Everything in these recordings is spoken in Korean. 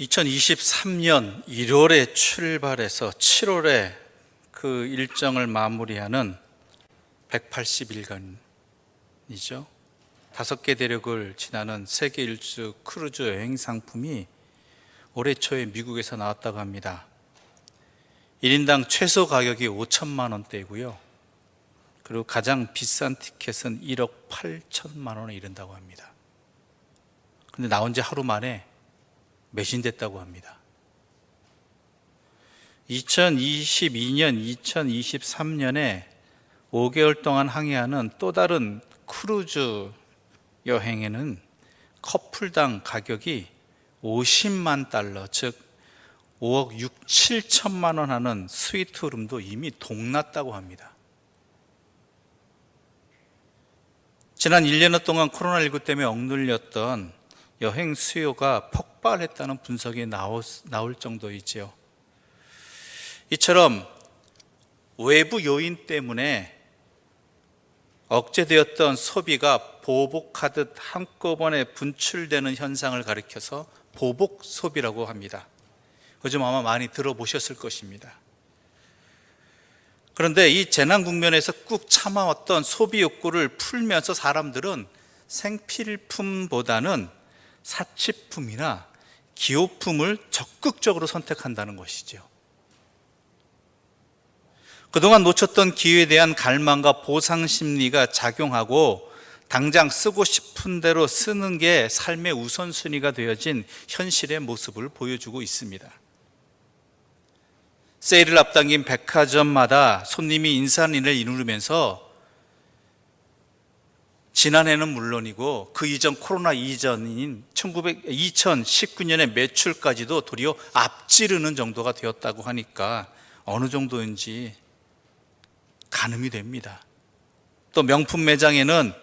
2023년 1월에 출발해서 7월에 그 일정을 마무리하는 180일간이죠. 다섯 개 대륙을 지나는 세계 일주 크루즈 여행 상품이 올해 초에 미국에서 나왔다고 합니다. 1인당 최소 가격이 5천만 원대이고요. 그리고 가장 비싼 티켓은 1억 8천만 원에 이른다고 합니다. 근데 나온 지 하루 만에 매진됐다고 합니다. 2022년, 2023년에 5개월 동안 항해하는 또 다른 크루즈 여행에는 커플당 가격이 50만 달러, 즉 5억 6, 7천만 원 하는 스위트룸도 이미 동났다고 합니다. 지난 1년 동안 코로나19 때문에 억눌렸던 여행 수요가 폭발했다는 분석이 나올, 나올 정도이지요. 이처럼 외부 요인 때문에 억제되었던 소비가 보복하듯 한꺼번에 분출되는 현상을 가리켜서 보복 소비라고 합니다. 요즘 아마 많이 들어보셨을 것입니다. 그런데 이 재난 국면에서 꾹 참아왔던 소비 욕구를 풀면서 사람들은 생필품보다는 사치품이나 기호품을 적극적으로 선택한다는 것이죠. 그동안 놓쳤던 기회에 대한 갈망과 보상 심리가 작용하고 당장 쓰고 싶은 대로 쓰는 게 삶의 우선순위가 되어진 현실의 모습을 보여주고 있습니다. 세일을 앞당긴 백화점마다 손님이 인산인을 이루면서 지난해는 물론이고 그 이전 코로나 이전인 1900, 2019년의 매출까지도 도리어 앞지르는 정도가 되었다고 하니까 어느 정도인지 가늠이 됩니다. 또 명품 매장에는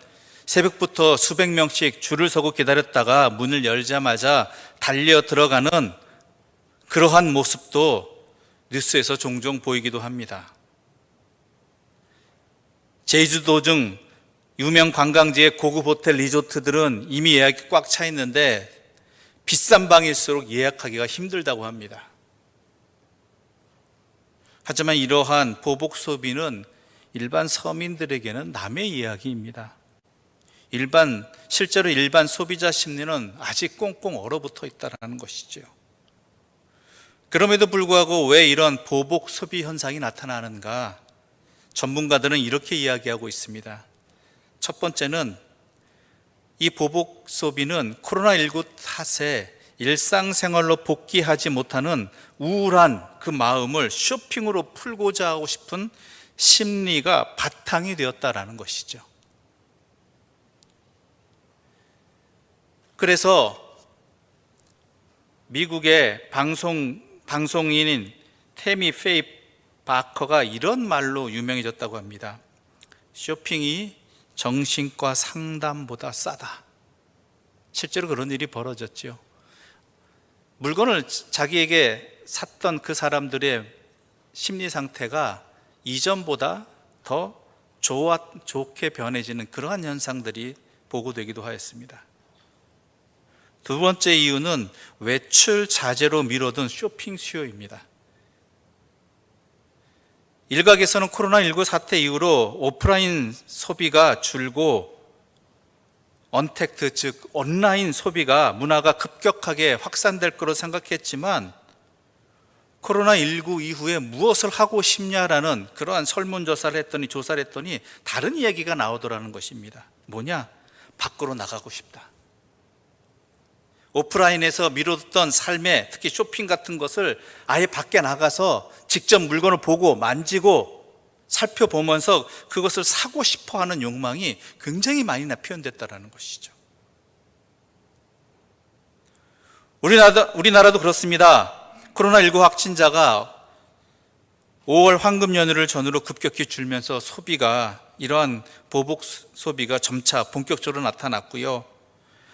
새벽부터 수백 명씩 줄을 서고 기다렸다가 문을 열자마자 달려 들어가는 그러한 모습도 뉴스에서 종종 보이기도 합니다. 제주도 등 유명 관광지의 고급 호텔 리조트들은 이미 예약이 꽉 차 있는데 비싼 방일수록 예약하기가 힘들다고 합니다. 하지만 이러한 보복 소비는 일반 서민들에게는 남의 이야기입니다. 일반 실제로 일반 소비자 심리는 아직 꽁꽁 얼어붙어 있다라는 것이죠. 그럼에도 불구하고 왜 이런 보복 소비 현상이 나타나는가? 전문가들은 이렇게 이야기하고 있습니다. 첫 번째는 이 보복 소비는 코로나19 탓에 일상생활로 복귀하지 못하는 우울한 그 마음을 쇼핑으로 풀고자 하고 싶은 심리가 바탕이 되었다라는 것이죠. 그래서 미국의 방송 방송인인 테미 페이 바커가 이런 말로 유명해졌다고 합니다. 쇼핑이 정신과 상담보다 싸다. 실제로 그런 일이 벌어졌죠. 물건을 자기에게 샀던 그 사람들의 심리 상태가 이전보다 더 좋아, 좋게 변해지는 그러한 현상들이 보고되기도 하였습니다. 두 번째 이유는 외출 자제로 미뤄둔 쇼핑 수요입니다. 일각에서는 코로나19 사태 이후로 오프라인 소비가 줄고 언택트 즉 온라인 소비가 문화가 급격하게 확산될 거로 생각했지만 코로나19 이후에 무엇을 하고 싶냐라는 그러한 설문조사를 했더니 조사를 했더니 다른 이야기가 나오더라는 것입니다. 뭐냐? 밖으로 나가고 싶다. 오프라인에서 미뤄뒀던 삶에 특히 쇼핑 같은 것을 아예 밖에 나가서 직접 물건을 보고 만지고 살펴보면서 그것을 사고 싶어 하는 욕망이 굉장히 많이 표현됐다는 것이죠. 우리나라, 우리나라도 그렇습니다. 코로나19 확진자가 5월 황금 연휴를 전후로 급격히 줄면서 소비가 이러한 보복 소비가 점차 본격적으로 나타났고요.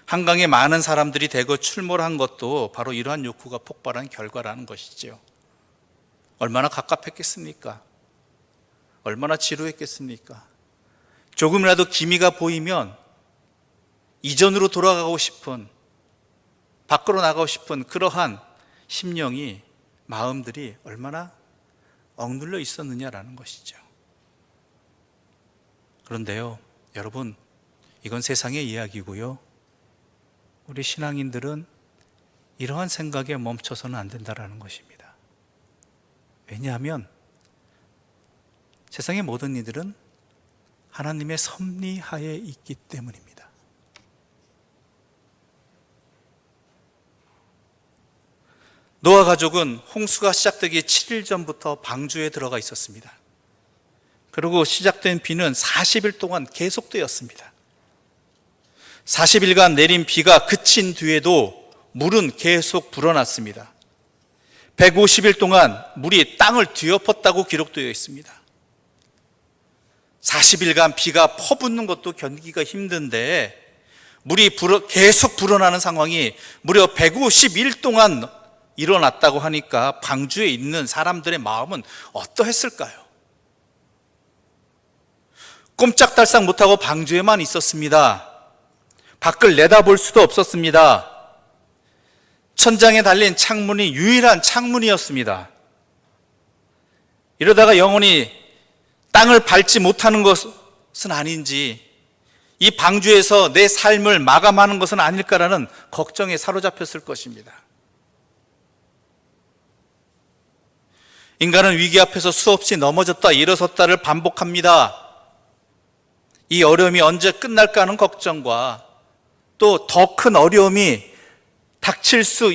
한강에 많은 사람들이 대거 출몰한 것도 바로 이러한 욕구가 폭발한 결과라는 것이지요. 얼마나 갑갑했겠습니까? 얼마나 지루했겠습니까? 조금이라도 기미가 보이면 이전으로 돌아가고 싶은, 밖으로 나가고 싶은 그러한 심령이 마음들이 얼마나 억눌려 있었느냐라는 것이죠. 그런데요, 여러분, 이건 세상의 이야기고요. 우리 신앙인들은 이러한 생각에 멈춰서는 안 된다라는 것입니다. 왜냐하면 세상의 모든 이들은 하나님의 섭리하에 있기 때문입니다. 노아 가족은 홍수가 시작되기 7일 전부터 방주에 들어가 있었습니다. 그리고 시작된 비는 40일 동안 계속되었습니다. 40일간 내린 비가 그친 뒤에도 물은 계속 불어났습니다. 150일 동안 물이 땅을 뒤엎었다고 기록되어 있습니다. 40일간 비가 퍼붓는 것도 견디기가 힘든데 물이 불어, 계속 불어나는 상황이 무려 150일 동안 일어났다고 하니까 방주에 있는 사람들의 마음은 어떠했을까요? 꼼짝달싹 못하고 방주에만 있었습니다. 밖을 내다볼 수도 없었습니다. 천장에 달린 창문이 유일한 창문이었습니다. 이러다가 영혼이 땅을 밟지 못하는 것은 아닌지, 이 방주에서 내 삶을 마감하는 것은 아닐까라는 걱정에 사로잡혔을 것입니다. 인간은 위기 앞에서 수없이 넘어졌다 일어섰다를 반복합니다. 이 어려움이 언제 끝날까 하는 걱정과 또 더 큰 어려움이 닥칠 수,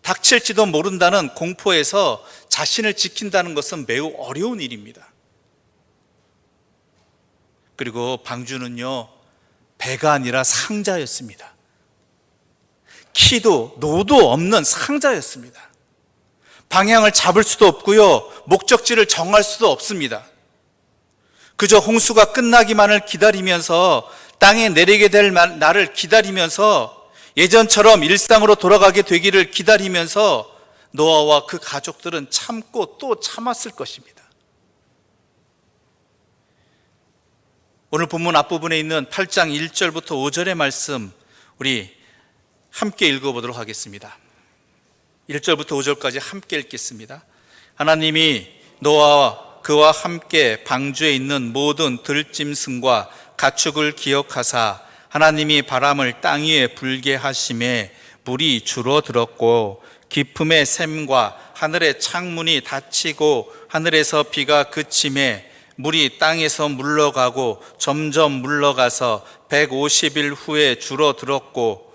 닥칠지도 모른다는 공포에서 자신을 지킨다는 것은 매우 어려운 일입니다. 그리고 방주는요, 배가 아니라 상자였습니다. 키도 노도 없는 상자였습니다. 방향을 잡을 수도 없고요. 목적지를 정할 수도 없습니다. 그저 홍수가 끝나기만을 기다리면서 땅에 내리게 될 날을 기다리면서 예전처럼 일상으로 돌아가게 되기를 기다리면서 노아와 그 가족들은 참고 또 참았을 것입니다. 오늘 본문 앞부분에 있는 8장 1절부터 5절의 말씀 우리 함께 읽어보도록 하겠습니다. 1절부터 5절까지 함께 읽겠습니다. 하나님이 노아와 그와 함께 방주에 있는 모든 들짐승과 가축을 기억하사 하나님이 바람을 땅 위에 불게 하심에 물이 줄어들었고 깊음의 샘과 하늘의 창문이 닫히고 하늘에서 비가 그침에 물이 땅에서 물러가고 점점 물러가서 150일 후에 줄어들었고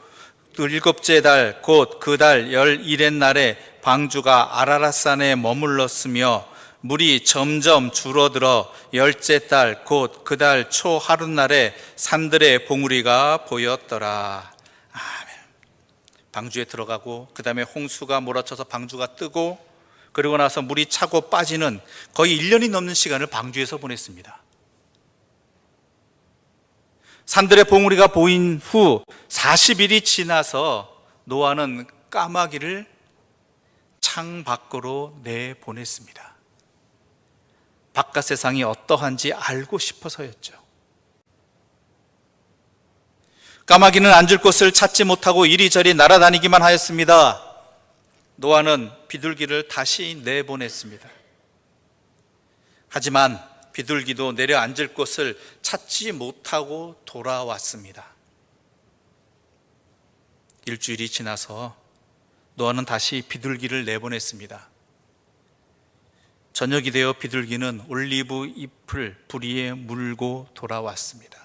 일곱째 달 곧 그 달 열일의 날에 방주가 아라라산에 머물렀으며 물이 점점 줄어들어 열째 달 곧 그 달 초 하룻날에 산들의 봉우리가 보였더라. 아멘. 방주에 들어가고 그 다음에 홍수가 몰아쳐서 방주가 뜨고 그리고 나서 물이 차고 빠지는 거의 1년이 넘는 시간을 방주에서 보냈습니다. 산들의 봉우리가 보인 후 40일이 지나서 노아는 까마귀를 창 밖으로 내보냈습니다. 바깥 세상이 어떠한지 알고 싶어서였죠. 까마귀는 앉을 곳을 찾지 못하고 이리저리 날아다니기만 하였습니다. 노아는 비둘기를 다시 내보냈습니다. 하지만 비둘기도 내려 앉을 곳을 찾지 못하고 돌아왔습니다. 일주일이 지나서 노아는 다시 비둘기를 내보냈습니다. 저녁이 되어 비둘기는 올리브 잎을 부리에 물고 돌아왔습니다.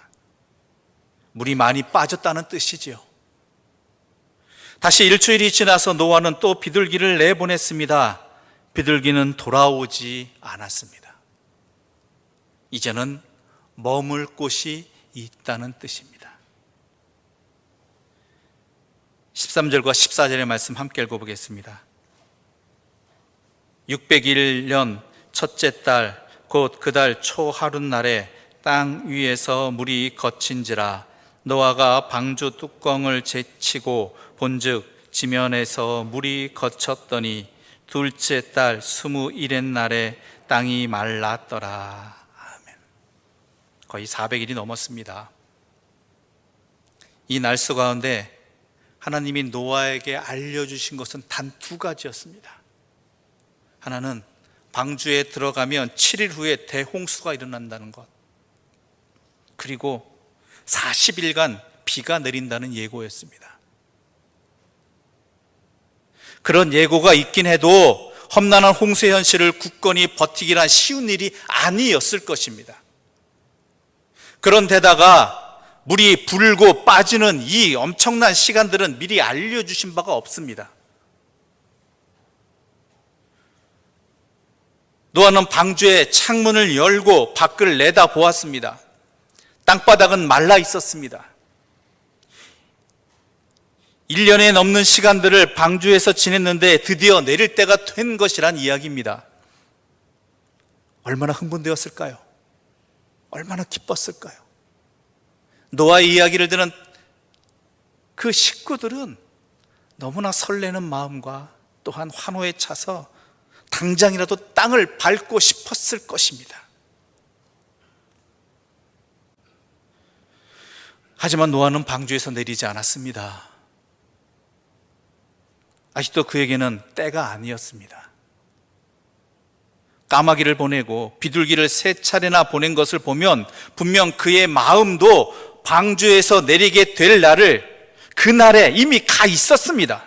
물이 많이 빠졌다는 뜻이지요. 다시 일주일이 지나서 노아는 또 비둘기를 내보냈습니다. 비둘기는 돌아오지 않았습니다. 이제는 머물 곳이 있다는 뜻입니다. 13절과 14절의 말씀 함께 읽어보겠습니다. 601년 첫째 달 곧 그 달 초 하룻 날에 땅 위에서 물이 거친지라 노아가 방주 뚜껑을 제치고 본즉 지면에서 물이 거쳤더니 둘째 달 스무 일의 날에 땅이 말랐더라. 아멘. 거의 400일이 넘었습니다. 이 날수 가운데 하나님이 노아에게 알려주신 것은 단 두 가지였습니다. 하나는 방주에 들어가면 7일 후에 대홍수가 일어난다는 것. 그리고 40일간 비가 내린다는 예고였습니다. 그런 예고가 있긴 해도 험난한 홍수의 현실을 굳건히 버티기란 쉬운 일이 아니었을 것입니다. 그런데다가 물이 불고 빠지는 이 엄청난 시간들은 미리 알려주신 바가 없습니다. 노아는 방주의 창문을 열고 밖을 내다 보았습니다. 땅바닥은 말라 있었습니다. 1년에 넘는 시간들을 방주에서 지냈는데 드디어 내릴 때가 된 것이란 이야기입니다. 얼마나 흥분되었을까요? 얼마나 기뻤을까요? 노아의 이야기를 듣는 그 식구들은 너무나 설레는 마음과 또한 환호에 차서 당장이라도 땅을 밟고 싶었을 것입니다. 하지만 노아는 방주에서 내리지 않았습니다. 아직도 그에게는 때가 아니었습니다. 까마귀를 보내고 비둘기를 세 차례나 보낸 것을 보면 분명 그의 마음도 방주에서 내리게 될 날을 그날에 이미 가 있었습니다.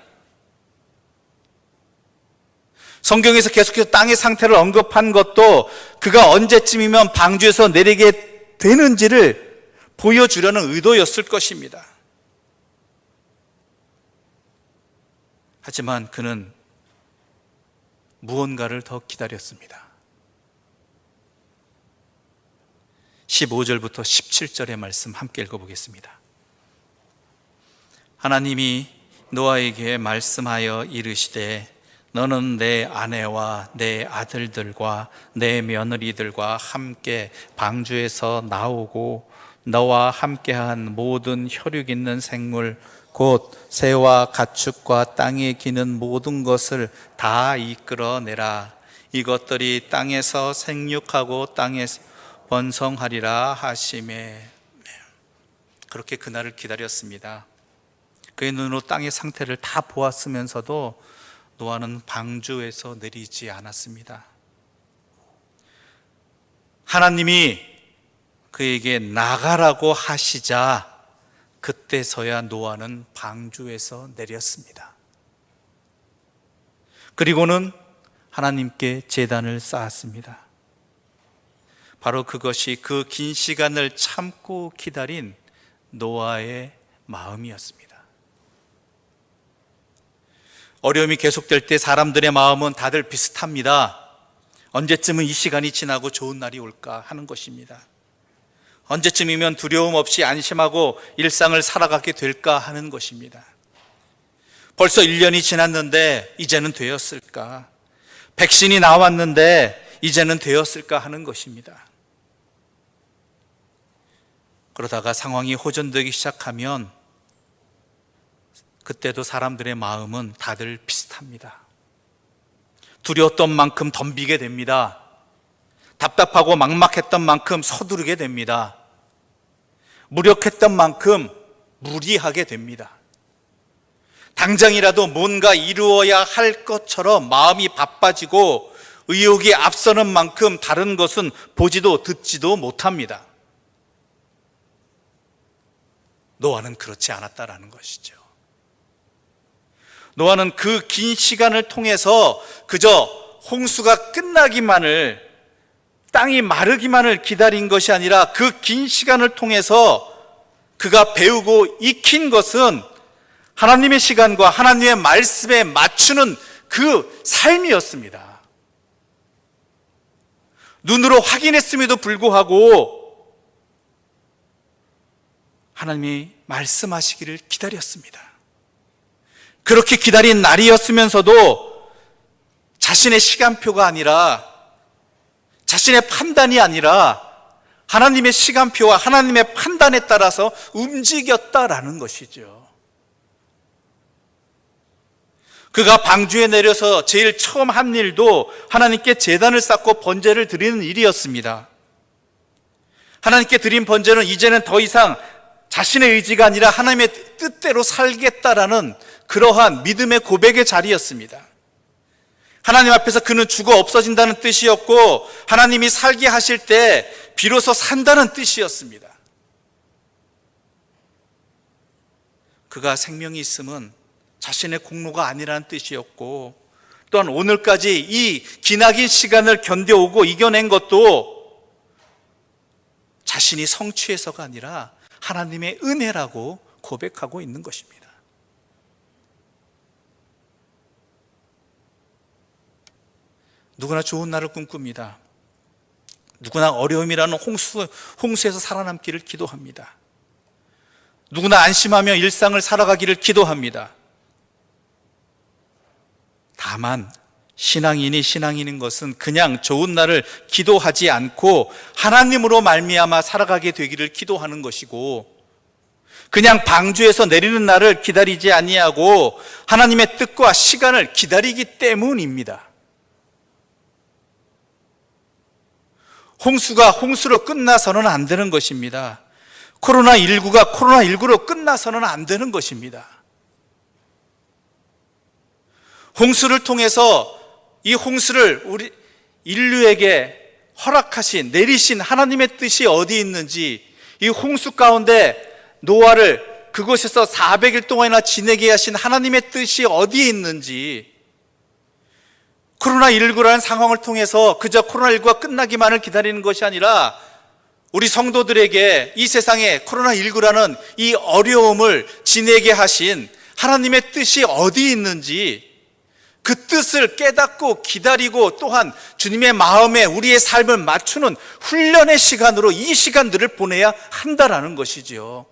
성경에서 계속해서 땅의 상태를 언급한 것도 그가 언제쯤이면 방주에서 내리게 되는지를 보여주려는 의도였을 것입니다. 하지만 그는 무언가를 더 기다렸습니다. 15절부터 17절의 말씀 함께 읽어보겠습니다. 하나님이 노아에게 말씀하여 이르시되 너는 내 아내와 내 아들들과 내 며느리들과 함께 방주에서 나오고 너와 함께한 모든 혈육 있는 생물 곧 새와 가축과 땅에 기는 모든 것을 다 이끌어내라 이것들이 땅에서 생육하고 땅에서 번성하리라 하심에 그렇게 그날을 기다렸습니다. 그의 눈으로 땅의 상태를 다 보았으면서도 노아는 방주에서 내리지 않았습니다. 하나님이 그에게 나가라고 하시자 그때서야 노아는 방주에서 내렸습니다. 그리고는 하나님께 재단을 쌓았습니다. 바로 그것이 그 긴 시간을 참고 기다린 노아의 마음이었습니다. 어려움이 계속될 때 사람들의 마음은 다들 비슷합니다. 언제쯤은 이 시간이 지나고 좋은 날이 올까 하는 것입니다. 언제쯤이면 두려움 없이 안심하고 일상을 살아가게 될까 하는 것입니다. 벌써 1년이 지났는데 이제는 되었을까? 백신이 나왔는데 이제는 되었을까 하는 것입니다. 그러다가 상황이 호전되기 시작하면 그때도 사람들의 마음은 다들 비슷합니다. 두려웠던 만큼 덤비게 됩니다. 답답하고 막막했던 만큼 서두르게 됩니다. 무력했던 만큼 무리하게 됩니다. 당장이라도 뭔가 이루어야 할 것처럼 마음이 바빠지고 의욕이 앞서는 만큼 다른 것은 보지도 듣지도 못합니다. 노아는 그렇지 않았다라는 것이죠. 노아는 그 긴 시간을 통해서 그저 홍수가 끝나기만을 땅이 마르기만을 기다린 것이 아니라 그 긴 시간을 통해서 그가 배우고 익힌 것은 하나님의 시간과 하나님의 말씀에 맞추는 그 삶이었습니다. 눈으로 확인했음에도 불구하고 하나님이 말씀하시기를 기다렸습니다. 그렇게 기다린 날이었으면서도 자신의 시간표가 아니라 자신의 판단이 아니라 하나님의 시간표와 하나님의 판단에 따라서 움직였다라는 것이죠. 그가 방주에 내려서 제일 처음 한 일도 하나님께 재단을 쌓고 번제를 드리는 일이었습니다. 하나님께 드린 번제는 이제는 더 이상 자신의 의지가 아니라 하나님의 뜻대로 살겠다라는 그러한 믿음의 고백의 자리였습니다. 하나님 앞에서 그는 죽어 없어진다는 뜻이었고 하나님이 살게 하실 때 비로소 산다는 뜻이었습니다. 그가 생명이 있음은 자신의 공로가 아니라는 뜻이었고 또한 오늘까지 이 기나긴 시간을 견뎌오고 이겨낸 것도 자신이 성취해서가 아니라 하나님의 은혜라고 고백하고 있는 것입니다. 누구나 좋은 날을 꿈꿉니다. 누구나 어려움이라는 홍수, 홍수에서 살아남기를 기도합니다. 누구나 안심하며 일상을 살아가기를 기도합니다. 다만 신앙인이 신앙인인 것은 그냥 좋은 날을 기도하지 않고 하나님으로 말미암아 살아가게 되기를 기도하는 것이고 그냥 방주에서 내리는 날을 기다리지 아니하고 하나님의 뜻과 시간을 기다리기 때문입니다. 홍수가 홍수로 끝나서는 안 되는 것입니다. 코로나19가 코로나19로 끝나서는 안 되는 것입니다. 홍수를 통해서 이 홍수를 우리 인류에게 허락하신, 내리신 하나님의 뜻이 어디 있는지, 이 홍수 가운데 노아를 그곳에서 400일 동안이나 지내게 하신 하나님의 뜻이 어디에 있는지, 코로나19라는 상황을 통해서 그저 코로나19가 끝나기만을 기다리는 것이 아니라 우리 성도들에게 이 세상에 코로나19라는 이 어려움을 지내게 하신 하나님의 뜻이 어디 있는지 그 뜻을 깨닫고 기다리고 또한 주님의 마음에 우리의 삶을 맞추는 훈련의 시간으로 이 시간들을 보내야 한다라는 것이지요.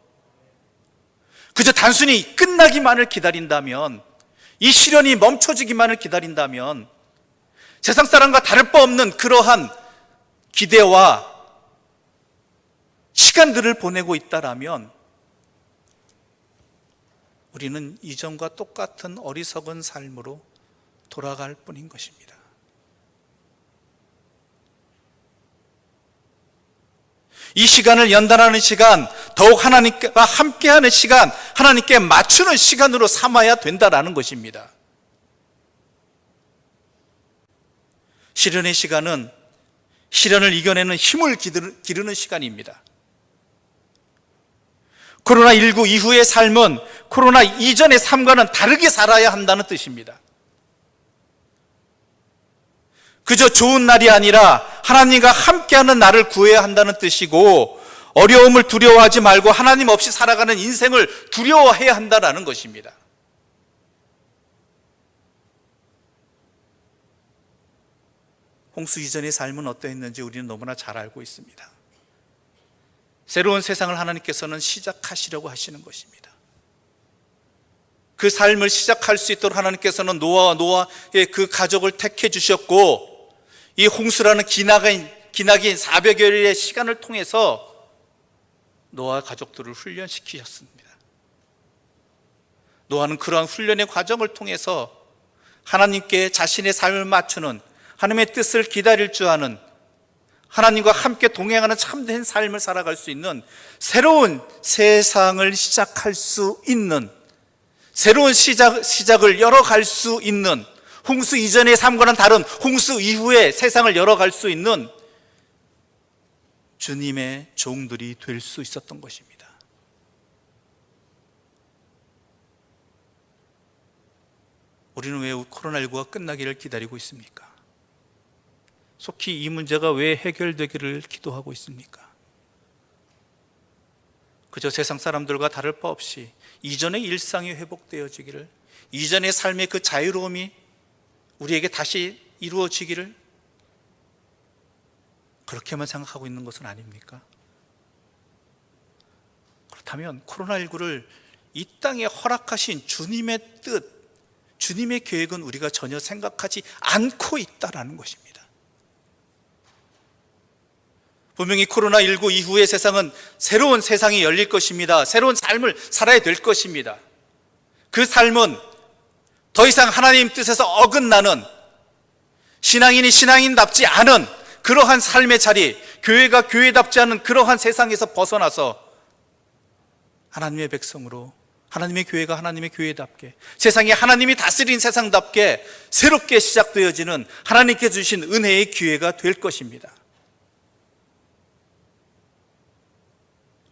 그저 단순히 끝나기만을 기다린다면 이 시련이 멈춰지기만을 기다린다면 세상 사람과 다를 바 없는 그러한 기대와 시간들을 보내고 있다라면 우리는 이전과 똑같은 어리석은 삶으로 돌아갈 뿐인 것입니다. 이 시간을 연단하는 시간, 더욱 하나님과 함께하는 시간, 하나님께 맞추는 시간으로 삼아야 된다라는 것입니다. 시련의 시간은 시련을 이겨내는 힘을 기르는 시간입니다. 코로나19 이후의 삶은 코로나 이전의 삶과는 다르게 살아야 한다는 뜻입니다. 그저 좋은 날이 아니라 하나님과 함께하는 날을 구해야 한다는 뜻이고 어려움을 두려워하지 말고 하나님 없이 살아가는 인생을 두려워해야 한다는 것입니다. 홍수 이전의 삶은 어떠했는지 우리는 너무나 잘 알고 있습니다. 새로운 세상을 하나님께서는 시작하시려고 하시는 것입니다. 그 삶을 시작할 수 있도록 하나님께서는 노아와 노아의 그 가족을 택해 주셨고 이 홍수라는 기나긴, 기나긴 400여일의 시간을 통해서 노아 가족들을 훈련시키셨습니다. 노아는 그러한 훈련의 과정을 통해서 하나님께 자신의 삶을 맞추는 하나님의 뜻을 기다릴 줄 아는 하나님과 함께 동행하는 참된 삶을 살아갈 수 있는 새로운 세상을 시작할 수 있는 새로운 시작, 시작을 열어갈 수 있는 홍수 이전의 삶과는 다른 홍수 이후의 세상을 열어갈 수 있는 주님의 종들이 될 수 있었던 것입니다. 우리는 왜 코로나19가 끝나기를 기다리고 있습니까? 속히 이 문제가 왜 해결되기를 기도하고 있습니까? 그저 세상 사람들과 다를 바 없이 이전의 일상이 회복되어지기를, 이전의 삶의 그 자유로움이 우리에게 다시 이루어지기를 그렇게만 생각하고 있는 것은 아닙니까? 그렇다면 코로나19를 이 땅에 허락하신 주님의 뜻, 주님의 계획은 우리가 전혀 생각하지 않고 있다라는 것입니다. 분명히 코로나19 이후의 세상은 새로운 세상이 열릴 것입니다. 새로운 삶을 살아야 될 것입니다. 그 삶은 더 이상 하나님 뜻에서 어긋나는 신앙인이 신앙인답지 않은 그러한 삶의 자리, 교회가 교회답지 않은 그러한 세상에서 벗어나서 하나님의 백성으로 하나님의 교회가 하나님의 교회답게 세상에 하나님이 다스린 세상답게 새롭게 시작되어지는 하나님께 주신 은혜의 기회가 될 것입니다.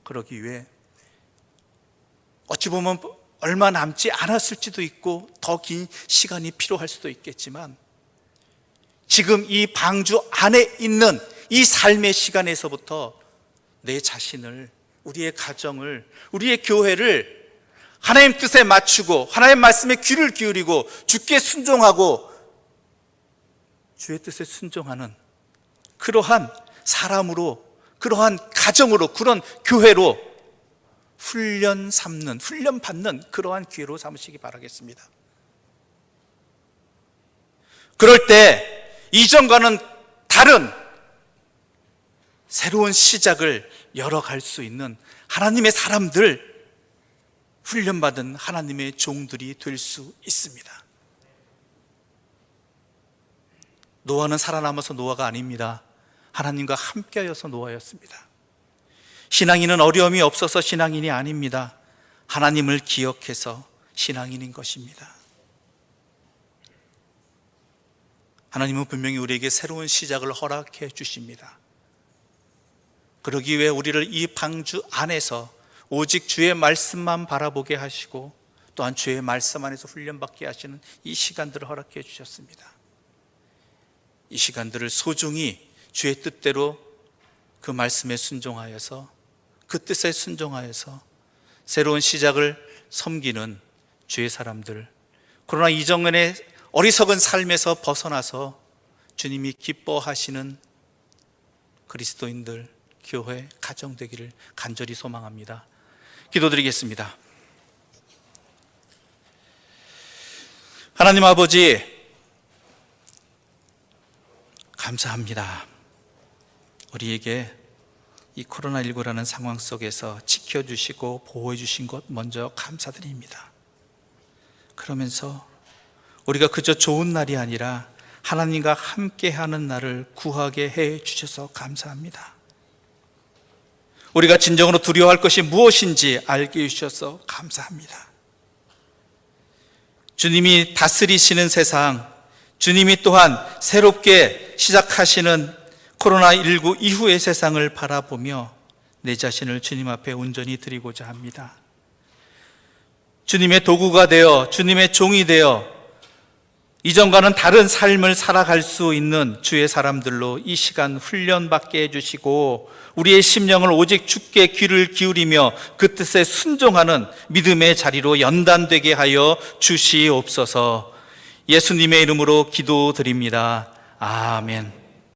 그러기 위해 어찌 보면 얼마 남지 않았을지도 있고 더 긴 시간이 필요할 수도 있겠지만 지금 이 방주 안에 있는 이 삶의 시간에서부터 내 자신을 우리의 가정을 우리의 교회를 하나님 뜻에 맞추고 하나님 말씀에 귀를 기울이고 주께 순종하고 주의 뜻에 순종하는 그러한 사람으로 그러한 가정으로 그런 교회로 훈련 삼는 훈련 받는 그러한 기회로 삼으시기 바라겠습니다. 그럴 때 이전과는 다른 새로운 시작을 열어갈 수 있는 하나님의 사람들 훈련받은 하나님의 종들이 될 수 있습니다. 노아는 살아남아서 노아가 아닙니다. 하나님과 함께하여서 노아였습니다. 신앙인은 어려움이 없어서 신앙인이 아닙니다. 하나님을 기억해서 신앙인인 것입니다. 하나님은 분명히 우리에게 새로운 시작을 허락해 주십니다. 그러기 위해 우리를 이 방주 안에서 오직 주의 말씀만 바라보게 하시고 또한 주의 말씀 안에서 훈련받게 하시는 이 시간들을 허락해 주셨습니다. 이 시간들을 소중히 주의 뜻대로 그 말씀에 순종하여서 그 뜻에 순종하여서 새로운 시작을 섬기는 주의 사람들 코로나 이전의 어리석은 삶에서 벗어나서 주님이 기뻐하시는 그리스도인들 교회 가정 되기를 간절히 소망합니다. 기도드리겠습니다. 하나님 아버지 감사합니다. 우리에게 이 코로나19라는 상황 속에서 지켜주시고 보호해주신 것 먼저 감사드립니다. 그러면서 우리가 그저 좋은 날이 아니라 하나님과 함께하는 날을 구하게 해 주셔서 감사합니다. 우리가 진정으로 두려워할 것이 무엇인지 알게 해주셔서 감사합니다. 주님이 다스리시는 세상, 주님이 또한 새롭게 시작하시는 코로나19 이후의 세상을 바라보며 내 자신을 주님 앞에 온전히 드리고자 합니다. 주님의 도구가 되어 주님의 종이 되어 이전과는 다른 삶을 살아갈 수 있는 주의 사람들로 이 시간 훈련받게 해주시고 우리의 심령을 오직 주께 귀를 기울이며 그 뜻에 순종하는 믿음의 자리로 연단되게 하여 주시옵소서 예수님의 이름으로 기도드립니다. 아멘.